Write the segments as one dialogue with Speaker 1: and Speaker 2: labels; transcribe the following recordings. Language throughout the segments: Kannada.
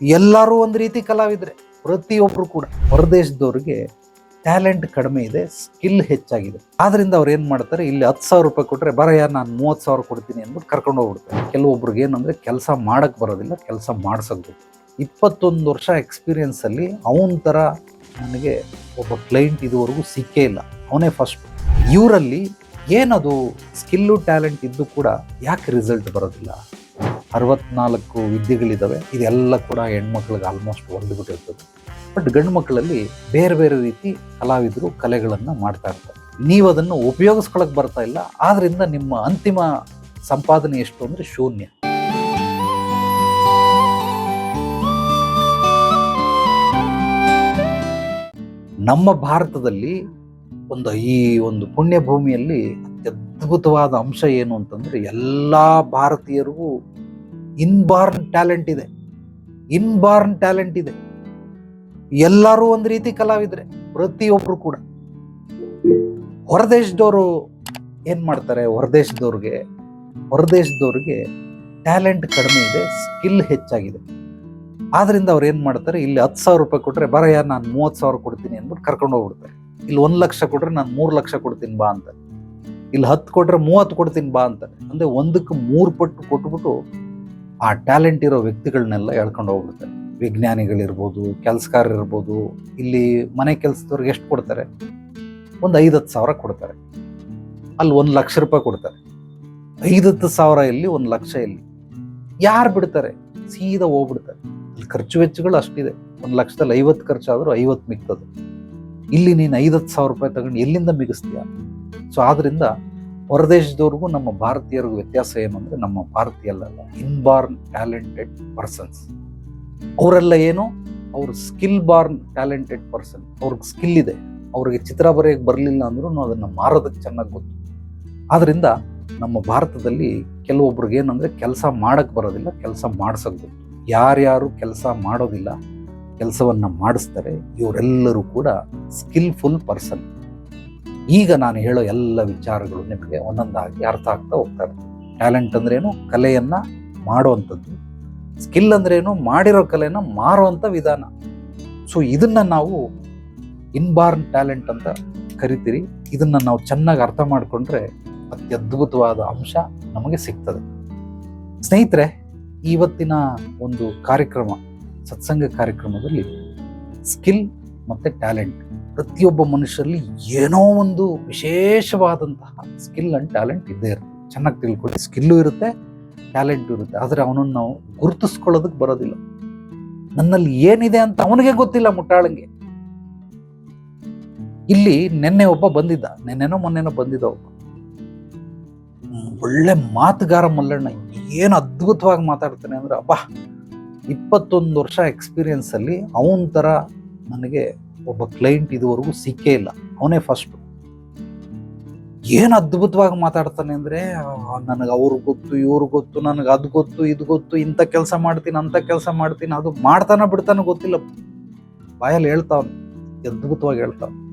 Speaker 1: ಎಲ್ಲರೂ ಒಂದು ರೀತಿ ಕಲಾವಿದ್ರೆ ಪ್ರತಿಯೊಬ್ಬರು ಕೂಡ ಹೊರದೇಶದವ್ರಿಗೆ ಟ್ಯಾಲೆಂಟ್ ಕಡಿಮೆ ಇದೆ, ಸ್ಕಿಲ್ ಹೆಚ್ಚಾಗಿದೆ. ಆದ್ರಿಂದ ಅವ್ರು ಏನು ಮಾಡ್ತಾರೆ, ಇಲ್ಲಿ ಹತ್ತು ಸಾವಿರ ರೂಪಾಯಿ ಕೊಟ್ಟರೆ ಬರಯ್ಯ ನಾನು ಮೂವತ್ತು ಸಾವಿರ ಕೊಡ್ತೀನಿ ಅಂದ್ಬಿಟ್ಟು ಕರ್ಕೊಂಡು ಹೋಗ್ಬಿಡ್ತಾರೆ. ಕೆಲವೊಬ್ರಿಗೆ ಏನಂದ್ರೆ ಕೆಲಸ ಮಾಡಕ್ಕೆ ಬರೋದಿಲ್ಲ, ಕೆಲಸ ಮಾಡಿಸೋದು. ಇಪ್ಪತ್ತೊಂದು ವರ್ಷ ಎಕ್ಸ್ಪೀರಿಯನ್ಸಲ್ಲಿ ಅವನ ಥರ ನನಗೆ ಒಬ್ಬ ಕ್ಲೈಂಟ್ ಇದುವರೆಗೂ ಸಿಕ್ಕೇ ಇಲ್ಲ. ಅವನೇ ಫಸ್ಟ್ ಇವರಲ್ಲಿ ಏನದು ಸ್ಕಿಲ್ಲು ಟ್ಯಾಲೆಂಟ್ ಇದ್ದು ಕೂಡ ಯಾಕೆ ರಿಸಲ್ಟ್ ಬರೋದಿಲ್ಲ? ಅರವತ್ನಾಲ್ಕು ವಿದ್ಯೆಗಳಿದ್ದಾವೆ. ಇದೆಲ್ಲ ಕೂಡ ಹೆಣ್ಮಕ್ಳಿಗೆ ಆಲ್ಮೋಸ್ಟ್ ಹೊಂದ್ಬಿಟ್ಟಿರ್ತದೆ ಬಟ್ ಗಂಡು ಮಕ್ಕಳಲ್ಲಿ ಬೇರೆ ಬೇರೆ ರೀತಿ ಕಲಾವಿದರು ಕಲೆಗಳನ್ನು ಮಾಡ್ತಾ ಇರ್ತಾರೆ. ನೀವು ಅದನ್ನು ಉಪಯೋಗಿಸ್ಕೊಳಕ್ ಬರ್ತಾ ಇಲ್ಲ. ಆದ್ರಿಂದ ನಿಮ್ಮ ಅಂತಿಮ ಸಂಪಾದನೆ ಎಷ್ಟು ಅಂದ್ರೆ ಶೂನ್ಯ. ನಮ್ಮ ಭಾರತದಲ್ಲಿ ಒಂದು ಈ ಒಂದು ಪುಣ್ಯ ಭೂಮಿಯಲ್ಲಿ ಅತ್ಯದ್ಭುತವಾದ ಅಂಶ ಏನು ಅಂತಂದ್ರೆ ಎಲ್ಲಾ ಭಾರತೀಯರಿಗೂ ಇನ್ಬಾರ್ನ್ ಟ್ಯಾಲೆಂಟ್ ಇದೆ. ಇನ್ಬಾರ್ನ್ ಟ್ಯಾಲೆಂಟ್ ಇದೆ. ಎಲ್ಲರೂ ಒಂದು ರೀತಿ ಕಲಾವಿದ್ರೆ ಪ್ರತಿಯೊಬ್ಬರು ಕೂಡ. ಹೊರದೇಶದವರು ಏನು ಮಾಡ್ತಾರೆ? ಹೊರದೇಶದವ್ರಿಗೆ ಹೊರದೇಶದವ್ರಿಗೆ ಟ್ಯಾಲೆಂಟ್ ಕಡಿಮೆ ಇದೆ ಸ್ಕಿಲ್ ಹೆಚ್ಚಾಗಿದೆ. ಆದ್ರಿಂದ ಅವ್ರು ಏನು ಮಾಡ್ತಾರೆ? ಇಲ್ಲಿ ಹತ್ತು ಸಾವಿರ ರೂಪಾಯಿ ಕೊಟ್ರೆ ಯಾರು ನಾನು ಮೂವತ್ತು ಸಾವಿರ ಕೊಡ್ತೀನಿ ಅಂದ್ಬಿಟ್ಟು ಕರ್ಕೊಂಡು ಹೋಗ್ಬಿಡ್ತಾರೆ. ಇಲ್ಲಿ ಒಂದು ಲಕ್ಷ ಕೊಟ್ಟರೆ ನಾನು ಮೂರು ಲಕ್ಷ ಕೊಡ್ತೀನಿ ಬಾ ಅಂತ. ಇಲ್ಲಿ ಹತ್ತು ಕೊಟ್ರೆ ಮೂವತ್ತು ಕೊಡ್ತೀನಿ ಬಾ ಅಂತ. ಅಂದ್ರೆ ಒಂದಕ್ಕೆ ಮೂರು ಪಟ್ಟು ಕೊಟ್ಬಿಟ್ಟು ಆ ಟ್ಯಾಲೆಂಟ್ ಇರೋ ವ್ಯಕ್ತಿಗಳನ್ನೆಲ್ಲ ಎಳ್ಕೊಂಡು ಹೋಗ್ಬಿಡ್ತಾರೆ ವಿಜ್ಞಾನಿಗಳಿರ್ಬೋದು ಕೆಲಸಗಾರ ಇರ್ಬೋದು ಇಲ್ಲಿ ಮನೆ ಕೆಲಸದವ್ರಿಗೆ ಎಷ್ಟು ಕೊಡ್ತಾರೆ? ಒಂದು ಐದತ್ತು ಸಾವಿರ ಕೊಡ್ತಾರೆ. ಅಲ್ಲಿ ಒಂದು ಲಕ್ಷ ರೂಪಾಯಿ ಕೊಡ್ತಾರೆ. ಐದತ್ತು ಸಾವಿರ ಇಲ್ಲಿ, ಒಂದು ಲಕ್ಷ ಇಲ್ಲಿ. ಯಾರು ಬಿಡ್ತಾರೆ? ಸೀದಾ ಹೋಗ್ಬಿಡ್ತಾರೆ. ಅಲ್ಲಿ ಖರ್ಚು ವೆಚ್ಚಗಳು ಅಷ್ಟಿದೆ. ಒಂದು ಲಕ್ಷದಲ್ಲಿ ಐವತ್ತು ಖರ್ಚಾದರೂ ಐವತ್ತು ಮಿಗ್ತದೆ. ಇಲ್ಲಿ ನೀನು ಐದತ್ತು ಸಾವಿರ ರೂಪಾಯಿ ತಗೊಂಡು ಎಲ್ಲಿಂದ ಮಿಗಿಸ್ತೀಯ? ಸೊ ಆದ್ರಿಂದ ಹೊರದೇಶದವ್ರಿಗೂ ನಮ್ಮ ಭಾರತೀಯರಿಗೂ ವ್ಯತ್ಯಾಸ ಏನು ಅಂದ್ರೆ ನಮ್ಮ ಭಾರತೀಯಲ್ಲ ಇನ್ಬಾರ್ನ್ ಟ್ಯಾಲೆಂಟೆಡ್ ಪರ್ಸನ್ಸ್ ಅವರೆಲ್ಲ ಏನು? ಅವ್ರ ಸ್ಕಿಲ್ ಬಾರ್ನ್ ಟ್ಯಾಲೆಂಟೆಡ್ ಪರ್ಸನ್ ಅವ್ರಿಗೆ ಸ್ಕಿಲ್ ಇದೆ. ಅವ್ರಿಗೆ ಚಿತ್ರ ಬರೆಯಕ್ಕೆ ಬರಲಿಲ್ಲ ಅಂದ್ರೂ ಅದನ್ನ ಮಾರೋದಕ್ಕೆ ಚೆನ್ನಾಗಿ ಗೊತ್ತು. ಆದ್ದರಿಂದ ನಮ್ಮ ಭಾರತದಲ್ಲಿ ಕೆಲವೊಬ್ರಿಗೆ ಏನಂದರೆ ಕೆಲಸ ಮಾಡಕ್ಕೆ ಬರೋದಿಲ್ಲ, ಕೆಲಸ ಮಾಡ್ಸಕ್ ಗೊತ್ತು. ಯಾರ್ಯಾರು ಕೆಲಸ ಮಾಡೋದಿಲ್ಲ, ಕೆಲಸವನ್ನ ಮಾಡಿಸ್ತಾರೆ, ಇವರೆಲ್ಲರೂ ಕೂಡ ಸ್ಕಿಲ್ಫುಲ್ ಪರ್ಸನ್ ಈಗ ನಾನು ಹೇಳೋ ಎಲ್ಲ ವಿಚಾರಗಳು ನಿಮಗೆ ಒಂದೊಂದಾಗಿ ಅರ್ಥ ಆಗ್ತಾ ಹೋಗ್ತಾ ಇರ್ತದೆ ಟ್ಯಾಲೆಂಟ್ ಅಂದ್ರೇನು? ಕಲೆಯನ್ನ ಮಾಡುವಂಥದ್ದು. ಸ್ಕಿಲ್ ಅಂದ್ರೇನು? ಮಾಡಿರೋ ಕಲೆನ ಮಾರುವಂಥ ವಿಧಾನ. ಸೊ ಇದನ್ನ ನಾವು ಇನ್ಬಾರ್ನ್ ಟ್ಯಾಲೆಂಟ್ ಅಂತ ಕರಿತೀರಿ. ಇದನ್ನ ನಾವು ಚೆನ್ನಾಗಿ ಅರ್ಥ ಮಾಡಿಕೊಂಡ್ರೆ ಅತ್ಯದ್ಭುತವಾದ ಅಂಶ ನಮಗೆ ಸಿಗ್ತದೆ. ಸ್ನೇಹಿತರೆ, ಇವತ್ತಿನ ಒಂದು ಕಾರ್ಯಕ್ರಮ, ಸತ್ಸಂಗ ಕಾರ್ಯಕ್ರಮದಲ್ಲಿ ಸ್ಕಿಲ್ ಮತ್ತೆ ಟ್ಯಾಲೆಂಟ್ ಪ್ರತಿಯೊಬ್ಬ ಮನುಷ್ಯರಲ್ಲಿ ಏನೋ ಒಂದು ವಿಶೇಷವಾದಂತಹ ಸ್ಕಿಲ್ ಅಂಡ್ ಟ್ಯಾಲೆಂಟ್ ಇದ್ದೇ ಇರುತ್ತೆ. ಚೆನ್ನಾಗಿ ತಿಳ್ಕೊಳ್ಳಿ. ಸ್ಕಿಲ್ಲು ಇರುತ್ತೆ ಟ್ಯಾಲೆಂಟ್ ಇರುತ್ತೆ. ಆದರೆ ಅವನನ್ನು ನಾವು ಗುರುತಿಸ್ಕೊಳ್ಳೋದಕ್ಕೆ ಬರೋದಿಲ್ಲ. ನನ್ನಲ್ಲಿ ಏನಿದೆ ಅಂತ ಅವನಿಗೆ ಗೊತ್ತಿಲ್ಲ ಮುಟ್ಟಾಳಂಗೆ. ಇಲ್ಲಿ ನಿನ್ನೆ ಒಬ್ಬ ಬಂದಿದ್ದ. ನೆನ್ನೆನೋ ಮೊನ್ನೆನೋ ಬಂದಿದ್ದ ಒಬ್ಬ. ಒಳ್ಳೆ ಮಾತುಗಾರ ಮಲ್ಲಣ್ಣ. ಏನು ಅದ್ಭುತವಾಗಿ ಮಾತಾಡ್ತಾನೆ ಅಂದ್ರೆ, ಅಬ್ಬಾ, ಇಪ್ಪತ್ತೊಂದು ವರ್ಷ ಎಕ್ಸ್ಪೀರಿಯನ್ಸಲ್ಲಿ ಅವನ ಥರ ನನಗೆ ಒಬ್ಬ ಕ್ಲೈಂಟ್ ಇದುವರೆಗೂ ಸಿಕ್ಕೇ ಇಲ್ಲ. ಅವನೇ ಫಸ್ಟ್ ಏನು ಅದ್ಭುತವಾಗಿ ಮಾತಾಡ್ತಾನೆ ಅಂದ್ರೆ ನನಗೆ ಅವ್ರಿಗೆ ಗೊತ್ತು, ಇವ್ರು ಗೊತ್ತು, ನನಗೆ ಅದು ಗೊತ್ತು, ಇದು ಗೊತ್ತು, ಇಂಥ ಕೆಲಸ ಮಾಡ್ತೀನಿ ಅಂತ ಕೆಲಸ ಮಾಡ್ತೀನಿ, ಅದು ಮಾಡ್ತಾನ ಬಿಡ್ತಾನೆ ಗೊತ್ತಿಲ್ಲ. ಬಾಯಲ್ಲಿ ಹೇಳ್ತಾವನು, ಅದ್ಭುತವಾಗಿ ಹೇಳ್ತಾವನು.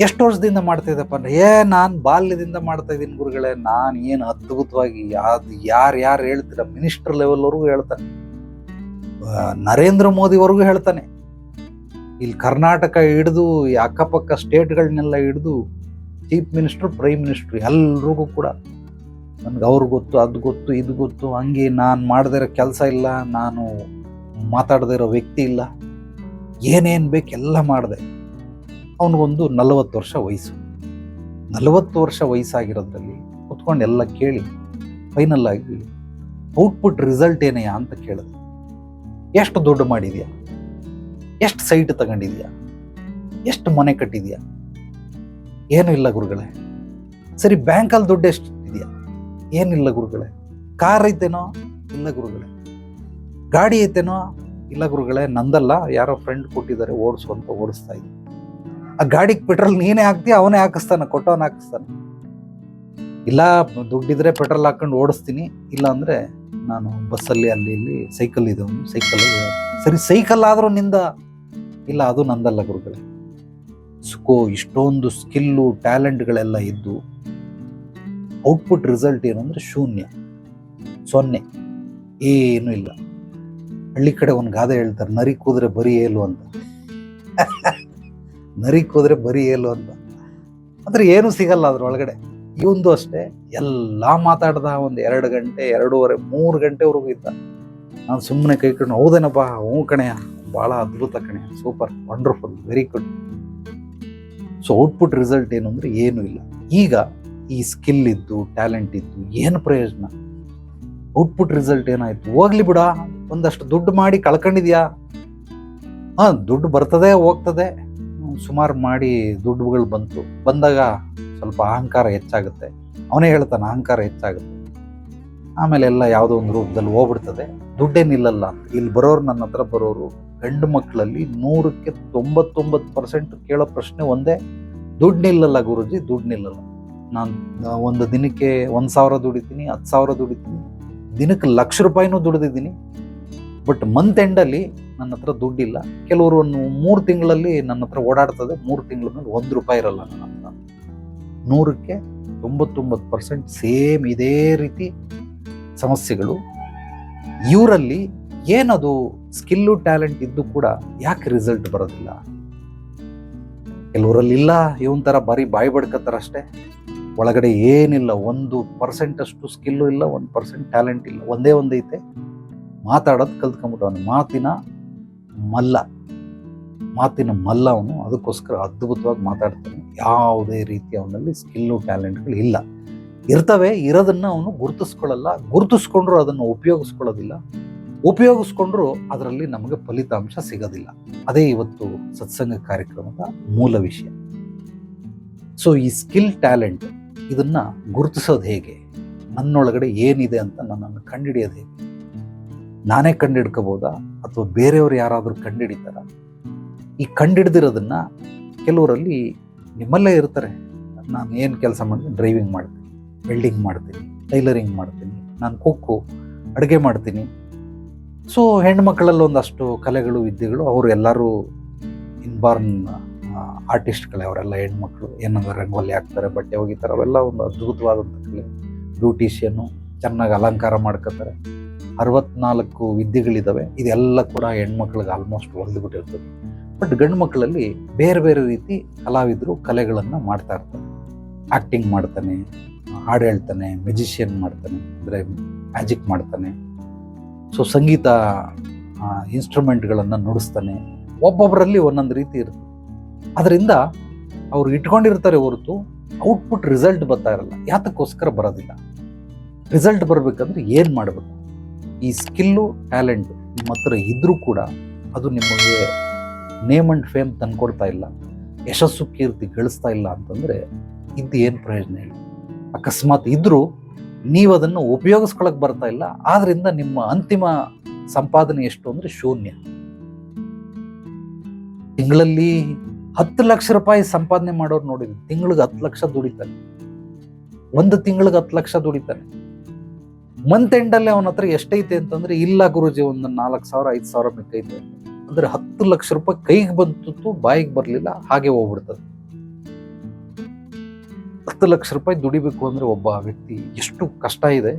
Speaker 1: ಎಷ್ಟು ವರ್ಷದಿಂದ ಮಾಡ್ತಾ ಇದ್ದಪ್ಪ ಅಂದ್ರೆ, ಏ, ನಾನು ಬಾಲ್ಯದಿಂದ ಮಾಡ್ತಾ ಇದ್ದೀನಿ ಗುರುಗಳೇ, ನಾನು ಏನು ಅದ್ಭುತವಾಗಿ ಅದು ಯಾರು ಯಾರು ಹೇಳ್ತೀರ ಮಿನಿಸ್ಟರ್ ಲೆವೆಲ್ವರೆಗೂ ಹೇಳ್ತಾನೆ. ನರೇಂದ್ರ ಮೋದಿವರೆಗೂ ಹೇಳ್ತಾನೆ. ಇಲ್ಲಿ ಕರ್ನಾಟಕ ಹಿಡಿದು ಈ ಅಕ್ಕಪಕ್ಕ ಸ್ಟೇಟ್ಗಳನ್ನೆಲ್ಲ ಹಿಡಿದು ಚೀಫ್ ಮಿನಿಸ್ಟರ್, ಪ್ರೈಮ್ ಮಿನಿಸ್ಟ್ರು ಎಲ್ರಿಗೂ ಕೂಡ ನನಗೆ ಅವ್ರು ಗೊತ್ತು, ಅದು ಗೊತ್ತು, ಇದು ಗೊತ್ತು. ಹಂಗೆ ನಾನು ಮಾಡದೇ ಕೆಲಸ ಇಲ್ಲ, ನಾನು ಮಾತಾಡದೇ ಇರೋ ವ್ಯಕ್ತಿ ಇಲ್ಲ. ಏನೇನು ಬೇಕೆಲ್ಲ ಮಾಡಿದೆ. ಅವನಿಗೊಂದು ನಲವತ್ತು ವರ್ಷ ವಯಸ್ಸು. ನಲವತ್ತು ವರ್ಷ ವಯಸ್ಸಾಗಿರೋದ್ರಲ್ಲಿ ಕುತ್ಕೊಂಡು ಎಲ್ಲ ಕೇಳಿ, ಫೈನಲ್ ಔಟ್ಪುಟ್ ರಿಸಲ್ಟ್ ಏನಯ್ಯ ಅಂತ ಕೇಳಿದೆ. ಎಷ್ಟು ದುಡ್ಡು ಮಾಡಿದ್ಯಾ? ಎಷ್ಟು ಸೈಟ್ ತಗೊಂಡಿದ್ಯಾ? ಎಷ್ಟು ಮನೆ ಕಟ್ಟಿದ್ಯಾ? ಏನೂ ಇಲ್ಲ ಗುರುಗಳೇ. ಸರಿ ಬ್ಯಾಂಕಲ್ಲಿ ದುಡ್ಡು ಎಷ್ಟು ಇದೆಯಾ ಏನಿಲ್ಲ ಗುರುಗಳೇ. ಕಾರ್ ಐತೇನೋ? ಇಲ್ಲ ಗುರುಗಳೇ. ಗಾಡಿ ಐತೇನೋ? ಇಲ್ಲ ಗುರುಗಳೇ, ನಂದಲ್ಲ. ಯಾರೋ ಫ್ರೆಂಡ್ ಕೊಟ್ಟಿದ್ದಾರೆ ಓಡಿಸು ಅಂತ ಓಡಿಸ್ತಾ ಇದ್ದೀನಿ ಆ ಗಾಡಿಗೆ ಪೆಟ್ರೋಲ್ ನೀನೇ ಹಾಕ್ತೀಯ? ಅವನೇ ಹಾಕಿಸ್ತಾನೆ, ಕೊಟ್ಟವನ ಹಾಕಿಸ್ತಾನೆ. ಇಲ್ಲ, ದುಡ್ಡಿದ್ರೆ ಪೆಟ್ರೋಲ್ ಹಾಕೊಂಡು ಓಡಿಸ್ತೀನಿ. ಇಲ್ಲ ಅಂದ್ರೆ ನಾನು ಬಸ್ಸಲ್ಲಿ, ಅಲ್ಲಿ, ಇಲ್ಲಿ ಸೈಕಲ್ ಇದೆ ಸೈಕಲ್ ಸರಿ ಸೈಕಲ್ ಆದರೂ ನಿಂದ ಇಲ್ಲ, ಅದು ನಂದಲ್ಲ ಗುರುಗಳೇ. ಸ್ಕೋ, ಇಷ್ಟೊಂದು ಸ್ಕಿಲ್ಲು, ಟ್ಯಾಲೆಂಟ್ಗಳೆಲ್ಲ ಇದ್ದು ಔಟ್ಪುಟ್ ರಿಸಲ್ಟ್ ಏನು ಶೂನ್ಯ, ಸೊನ್ನೆ, ಏನೂ ಇಲ್ಲ. ಹಳ್ಳಿ ಕಡೆ ಒಂದು ಗಾದೆ ಹೇಳ್ತಾರೆ, ನರಿ ಕೂದ್ರೆ ಬರೀ ಏಲು ಅಂತ. ನರಿ ಕೂದ್ರೆ ಬರೀ ಏಲು ಅಂತ. ಅಂದ್ರೆ ಏನು ಸಿಗಲ್ಲ ಅದ್ರ ಒಳಗಡೆ ಇವಂದು ಅಷ್ಟೇ, ಎಲ್ಲ ಮಾತಾಡ್ದ ಒಂದು ಎರಡು ಗಂಟೆ, ಎರಡೂವರೆ, ಮೂರು ಗಂಟೆವರೆಗೂ ಇದ್ದ. ನಾನು ಸುಮ್ಮನೆ ಕೈ ಕಣ್ಣು ಹೌದೇನಪ್ಪ, ಹ್ಞೂ ಕಣೆಯ ಭಾಳ ಅದ್ಭುತ ಕಣೆ. Super wonderful very good so output result ಏನು ಅಂದರೆ ಏನೂ ಇಲ್ಲ. ಈಗ ಈ ಸ್ಕಿಲ್ ಇದ್ದು ಟ್ಯಾಲೆಂಟ್ ಇದ್ದು ಏನು ಪ್ರಯೋಜನ? ಔಟ್ಪುಟ್ ರಿಸಲ್ಟ್ ಏನಾಯ್ತು? ಹೋಗ್ಲಿ ಬಿಡ. ಒಂದಷ್ಟು ದುಡ್ಡು ಮಾಡಿ ಕಳ್ಕೊಂಡಿದ್ಯಾ? ಹಾಂ, ದುಡ್ಡು ಬರ್ತದೆ, ಹೋಗ್ತದೆ. ಸುಮಾರು ಮಾಡಿ ದುಡ್ಡುಗಳು ಬಂತು. ಬಂದಾಗ ಸ್ವಲ್ಪ ಅಹಂಕಾರ ಹೆಚ್ಚಾಗುತ್ತೆ. ಅವನೇ ಹೇಳ್ತಾನೆ, ಅಹಂಕಾರ ಹೆಚ್ಚಾಗುತ್ತೆ. ಆಮೇಲೆ ಎಲ್ಲ ಯಾವುದೋ ಒಂದು ರೂಪದಲ್ಲಿ ಹೋಗ್ಬಿಡ್ತದೆ. ದುಡ್ಡೇ ಇಲ್ಲಿ ಬರೋರು ನನ್ನ ಹತ್ರ ಬರೋರು. ಗಂಡು ಮಕ್ಕಳಲ್ಲಿ ನೂರಕ್ಕೆ ತೊಂಬತ್ತೊಂಬತ್ತು ಪರ್ಸೆಂಟ್ ಕೇಳೋ ಪ್ರಶ್ನೆ ಒಂದೇ ದುಡ್ಡು ನಿಲ್ಲಲ್ಲ ಗುರುಜಿ ದುಡ್ಡು ನಿಲ್ಲಲ್ಲ ನಾನು ಒಂದು ದಿನಕ್ಕೆ ಒಂದು ಸಾವಿರ ದುಡಿತೀನಿ, ಹತ್ತು ಸಾವಿರ ದುಡಿತೀನಿ, ದಿನಕ್ಕೆ ಲಕ್ಷ ರೂಪಾಯಿನೂ ದುಡಿದಿದ್ದೀನಿ. ಬಟ್ ಮಂತ್ ಎಂಡಲ್ಲಿ ನನ್ನ ಹತ್ರ ದುಡ್ಡಿಲ್ಲ. ಕೆಲವರು ಒಂದು ಮೂರು ತಿಂಗಳಲ್ಲಿ ನನ್ನ ಹತ್ರ ಓಡಾಡ್ತದೆ, ಮೂರು ತಿಂಗಳ ಮೇಲೆ ಒಂದು ರೂಪಾಯಿ ಇರಲ್ಲ ನನ್ನ ಹತ್ರ. ನೂರಕ್ಕೆ ತೊಂಬತ್ತೊಂಬತ್ತು ಪರ್ಸೆಂಟ್ ಸೇಮ್ ಇದೇ ರೀತಿ ಸಮಸ್ಯೆಗಳು. ಇವರಲ್ಲಿ ಏನದು ಸ್ಕಿಲ್ಲು ಟ್ಯಾಲೆಂಟ್ ಇದ್ದು ಕೂಡ ಯಾಕೆ ರಿಸಲ್ಟ್ ಬರೋದಿಲ್ಲ? ಕೆಲವರಲ್ಲಿ ಇಲ್ಲ ಇವನ್ ಥರ ಬರೀ ಬಾಯಿ ಬಡ್ಕತ್ತಾರಷ್ಟೇ ಒಳಗಡೆ ಏನಿಲ್ಲ, ಒಂದು ಪರ್ಸೆಂಟ್ ಅಷ್ಟು ಸ್ಕಿಲ್ಲು ಇಲ್ಲ, ಒಂದು ಪರ್ಸೆಂಟ್ ಟ್ಯಾಲೆಂಟ್ ಇಲ್ಲ. ಒಂದೇ ಒಂದೈತೆ ಮಾತಾಡೋದು ಕಲ್ತ್ಕೊಂಡ್ಬಿಟ್ಟವನು ಮಾತಿನ ಮಲ್ಲ. ಮಾತಿನ ಮಲ್ಲ ಅವನು. ಅದಕ್ಕೋಸ್ಕರ ಅದ್ಭುತವಾಗಿ ಮಾತಾಡ್ತಾನೆ. ಯಾವುದೇ ರೀತಿ ಅವನಲ್ಲಿ ಸ್ಕಿಲ್ಲು ಟ್ಯಾಲೆಂಟ್ಗಳು ಇಲ್ಲ. ಇರ್ತವೆ, ಇರೋದನ್ನ ಅವನು ಗುರುತಿಸ್ಕೊಳ್ಳಲ್ಲ. ಗುರುತಿಸ್ಕೊಂಡ್ರು ಅದನ್ನು ಉಪಯೋಗಿಸ್ಕೊಳ್ಳೋದಿಲ್ಲ. ಉಪಯೋಗಿಸ್ಕೊಂಡ್ರು ಅದರಲ್ಲಿ ನಮಗೆ ಫಲಿತಾಂಶ ಸಿಗೋದಿಲ್ಲ. ಅದೇ ಇವತ್ತು ಸತ್ಸಂಗ ಕಾರ್ಯಕ್ರಮದ ಮೂಲ ವಿಷಯ. ಸೊ ಈ ಸ್ಕಿಲ್ ಟ್ಯಾಲೆಂಟ್ ಇದನ್ನ ಗುರುತಿಸೋದು ಹೇಗೆ? ನನ್ನೊಳಗಡೆ ಏನಿದೆ ಅಂತ ನನ್ನನ್ನು ಕಂಡುಹಿಡಿಯೋದು ಹೇಗೆ? ನಾನೇ ಕಂಡುಹಿಡ್ಕೋಬೋದಾ ಅಥವಾ ಬೇರೆಯವರು ಯಾರಾದರೂ ಕಂಡುಹಿಡಿತಾರ ಈ ಕಂಡುಹಿಡ್ದಿರೋದನ್ನ ಕೆಲವರಲ್ಲಿ ನಿಮ್ಮಲ್ಲೇ ಇರ್ತಾರೆ. ನಾನು ಏನು ಕೆಲಸ ಮಾಡ್ತೀನಿ ಡ್ರೈವಿಂಗ್ ಮಾಡ್ತೀನಿ ವೆಲ್ಡಿಂಗ್ ಮಾಡ್ತೀನಿ ಟೈಲರಿಂಗ್ ಮಾಡ್ತೀನಿ, ನಾನು ಕುಕ್ಕು ಅಡುಗೆ ಮಾಡ್ತೀನಿ. ಸೊ ಹೆಣ್ಮಕ್ಳಲ್ಲಿ ಒಂದಷ್ಟು ಕಲೆಗಳು, ವಿದ್ಯೆಗಳು, ಅವರು ಎಲ್ಲರೂ ಇನ್ಬಾರ್ನ್ ಆರ್ಟಿಸ್ಟ್ಗಳೇ ಅವರೆಲ್ಲ ಹೆಣ್ಮಕ್ಳು, ಏನಂದ್ರೆ ರಂಗೋಲಿ ಹಾಕ್ತಾರೆ, ಬಟ್ಟೆ ಒಗಿತಾರೆ, ಅವೆಲ್ಲ ಒಂದು ಅದ್ಭುತವಾದಂಥ ಕಲೆ. ಬ್ಯೂಟಿಷಿಯನ್ನು ಚೆನ್ನಾಗಿ ಅಲಂಕಾರ ಮಾಡ್ಕೋತಾರೆ. ಅರವತ್ನಾಲ್ಕು ವಿದ್ಯೆಗಳಿದ್ದಾವೆ ಇದೆಲ್ಲ ಕೂಡ ಹೆಣ್ಮಕ್ಳಿಗೆ ಆಲ್ಮೋಸ್ಟ್ ಹೊಂದ್ಬಿಟ್ಟಿರ್ತದೆ ಬಟ್ ಗಂಡು ಮಕ್ಕಳಲ್ಲಿ ಬೇರೆ ಬೇರೆ ರೀತಿ ಕಲಾವಿದರು ಕಲೆಗಳನ್ನು ಮಾಡ್ತಾ ಇರ್ತಾರೆ. ಆ್ಯಕ್ಟಿಂಗ್ ಮಾಡ್ತಾನೆ ಹಾಡು ಹೇಳ್ತಾನೆ ಮೆಜಿಷಿಯನ್ ಮಾಡ್ತಾನೆ, ಅಂದರೆ ಮ್ಯಾಜಿಕ್ ಮಾಡ್ತಾನೆ. ಸೊ ಸಂಗೀತ ಇನ್ಸ್ಟ್ರೂಮೆಂಟ್ಗಳನ್ನು ನುಡಿಸ್ತಾನೆ. ಒಬ್ಬೊಬ್ಬರಲ್ಲಿ ಒಂದೊಂದು ರೀತಿ ಇರುತ್ತೆ. ಅದರಿಂದ ಅವರು ಇಟ್ಕೊಂಡಿರ್ತಾರೆ ಹೊರತು ಔಟ್ಪುಟ್ ರಿಸಲ್ಟ್ ಬರ್ತಾ ಇರಲ್ಲ. ಯಾತಕ್ಕೋಸ್ಕರ ಬರೋದಿಲ್ಲ. ರಿಸಲ್ಟ್ ಬರಬೇಕಂದ್ರೆ ಏನು ಮಾಡಬೇಕು? ಈ ಸ್ಕಿಲ್ಲು ಟ್ಯಾಲೆಂಟ್ ನಿಮ್ಮ ಹತ್ರ ಇದ್ರೂ ಕೂಡ ಅದು ನಿಮಗೆ ನೇಮ್ ಅಂಡ್ ಫೇಮ್ ತಂದ್ಕೊಡ್ತಾ ಇಲ್ಲ. ಯಶಸ್ಸು ಕೀರ್ತಿ ಗಳಿಸ್ತಾ ಇಲ್ಲ ಅಂತಂದರೆ ಇದು ಏನು ಪ್ರಯೋಜನ ಹೇಳಿ? ಅಕಸ್ಮಾತ್ ಇದ್ರೂ ನೀವು ಅದನ್ನು ಉಪಯೋಗಿಸ್ಕೊಳಕ್ ಬರ್ತಾ ಇಲ್ಲ. ಆದ್ರಿಂದ ನಿಮ್ಮ ಅಂತಿಮ ಸಂಪಾದನೆ ಎಷ್ಟು ಅಂದ್ರೆ ಶೂನ್ಯ. ತಿಂಗಳಲ್ಲಿ ಹತ್ತು ಲಕ್ಷ ರೂಪಾಯಿ ಸಂಪಾದನೆ ಮಾಡೋರು ನೋಡಿದ್ವಿ ತಿಂಗಳಿಗೆ ಹತ್ತು ಲಕ್ಷ ದುಡಿತಾನೆ. ಒಂದು ತಿಂಗಳಿಗೆ ಹತ್ತು ಲಕ್ಷ ದುಡಿತಾನೆ. ಮಂತ್ ಎಂಡಲ್ಲಿ ಅವನ ಹತ್ರ ಎಷ್ಟೈತೆ ಅಂತಂದ್ರೆ, ಇಲ್ಲ ಗುರುಜಿ, ಒಂದು ನಾಲ್ಕು ಸಾವಿರ, ಐದು ಸಾವಿರ ಮಿಕ್ಕೈತೆ ಅಂದ್ರೆ ಹತ್ತು ಲಕ್ಷ ರೂಪಾಯಿ ಕೈಗೆ ಬಂತು ಬಾಯಿಗೆ ಬರಲಿಲ್ಲ, ಹಾಗೆ ಹೋಗ್ಬಿಡ್ತದೆ. ಹತ್ತು ಲಕ್ಷ ರೂಪಾಯಿ ದುಡಿಬೇಕು ಅಂದ್ರೆ ಒಬ್ಬ ವ್ಯಕ್ತಿ ಎಷ್ಟು ಕಷ್ಟ ಇದೆ.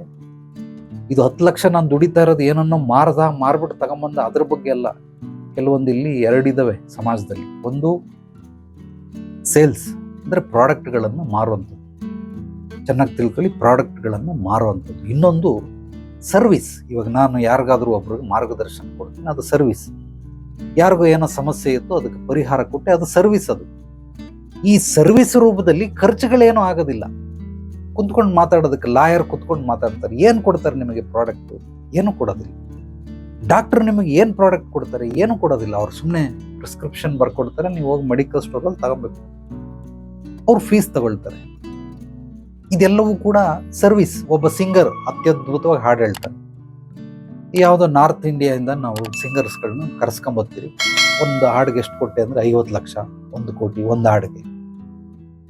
Speaker 1: ಇದು ಹತ್ತು ಲಕ್ಷ ನಾನು ದುಡಿತಾ ಇರೋದು ಏನನ್ನೋ ಮಾರ್ದ, ಮಾರ್ಬಿಟ್ಟು ತಗೊಂಬಂದ ಅದ್ರ ಬಗ್ಗೆ ಅಲ್ಲ. ಕೆಲವೊಂದು ಇಲ್ಲಿ ಎರಡಿದಾವೆ ಸಮಾಜದಲ್ಲಿ. ಒಂದು ಸೇಲ್ಸ್ ಅಂದ್ರೆ ಪ್ರಾಡಕ್ಟ್ಗಳನ್ನು ಮಾರುವಂಥದ್ದು. ಚೆನ್ನಾಗಿ ತಿಳ್ಕೊಳ್ಳಿ, ಪ್ರಾಡಕ್ಟ್ಗಳನ್ನು ಮಾರುವಂಥದ್ದು. ಇನ್ನೊಂದು ಸರ್ವಿಸ್. ಇವಾಗ ನಾನು ಯಾರಿಗಾದ್ರೂ ಒಬ್ರಿಗೆ ಮಾರ್ಗದರ್ಶನ ಕೊಡ್ತೀನಿ, ಅದು ಸರ್ವಿಸ್. ಯಾರಿಗೂ ಏನೋ ಸಮಸ್ಯೆ ಇತ್ತು ಅದಕ್ಕೆ ಪರಿಹಾರ ಕೊಟ್ಟೆ, ಅದು ಸರ್ವಿಸ್ ಅದು. ಈ ಸರ್ವಿಸ್ ರೂಪದಲ್ಲಿ ಖರ್ಚುಗಳೇನೂ ಆಗೋದಿಲ್ಲ. ಕುಂತ್ಕೊಂಡು ಮಾತಾಡೋದಕ್ಕೆ ಲಾಯರ್ ಕುತ್ಕೊಂಡು ಮಾತಾಡ್ತಾರೆ. ಏನು ಕೊಡ್ತಾರೆ ನಿಮಗೆ ಪ್ರಾಡಕ್ಟು ಏನು ಕೊಡೋದಿಲ್ಲ. ಡಾಕ್ಟರ್ ನಿಮಗೆ ಏನು ಪ್ರಾಡಕ್ಟ್ ಕೊಡ್ತಾರೆ? ಏನು ಕೊಡೋದಿಲ್ಲ. ಅವ್ರು ಸುಮ್ಮನೆ ಪ್ರಿಸ್ಕ್ರಿಪ್ಷನ್ ಬರ್ಕೊಡ್ತಾರೆ. ನೀವು ಹೋಗಿ ಮೆಡಿಕಲ್ ಸ್ಟೋರಲ್ಲಿ ತಗೋಬೇಕು. ಅವ್ರು ಫೀಸ್ ತಗೊಳ್ತಾರೆ. ಇದೆಲ್ಲವೂ ಕೂಡ ಸರ್ವಿಸ್ ಒಬ್ಬ ಸಿಂಗರ್ ಅತ್ಯದ್ಭುತವಾಗಿ ಹಾಡು ಹೇಳ್ತಾರೆ. ಯಾವುದೋ ನಾರ್ತ್ ಇಂಡಿಯಾದಿಂದ ನಾವು ಸಿಂಗರ್ಸ್ಗಳನ್ನ ಕರೆಸ್ಕೊಂಬರ್ತೀರಿ ಒಂದು ಹಾಡಿಗೆ ಎಷ್ಟು ಕೊಟ್ಟೆ ಅಂದರೆ ಐವತ್ತು ಲಕ್ಷ, ಒಂದು ಕೋಟಿ, ಒಂದು ಹಾಡಿಗೆ.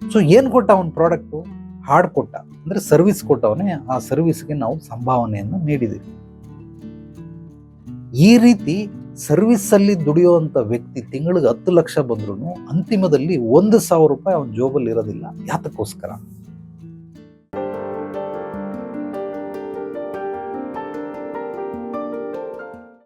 Speaker 1: ಸೊ ಏನು ಕೊಟ್ಟ ಅವನ ಪ್ರಾಡಕ್ಟು ಹಾಡ್ ಕೊಟ್ಟ. ಅಂದರೆ ಸರ್ವಿಸ್ ಕೊಟ್ಟವನೇ ಆ ಸರ್ವಿಸ್ಗೆ ನಾವು ಸಂಭಾವನೆಯನ್ನು ನೀಡಿದ್ದೀವಿ ಈ ರೀತಿ ಸರ್ವಿಸ್ ಅಲ್ಲಿ ದುಡಿಯುವಂತ ವ್ಯಕ್ತಿ ತಿಂಗಳಿಗೆ ಹತ್ತು ಲಕ್ಷ ಬಂದ್ರೂ ಅಂತಿಮದಲ್ಲಿ ಒಂದು ಸಾವಿರ ರೂಪಾಯಿ ಅವನ ಜೋಬಲ್ಲಿ ಇರೋದಿಲ್ಲ. ಯಾತಕ್ಕೋಸ್ಕರ?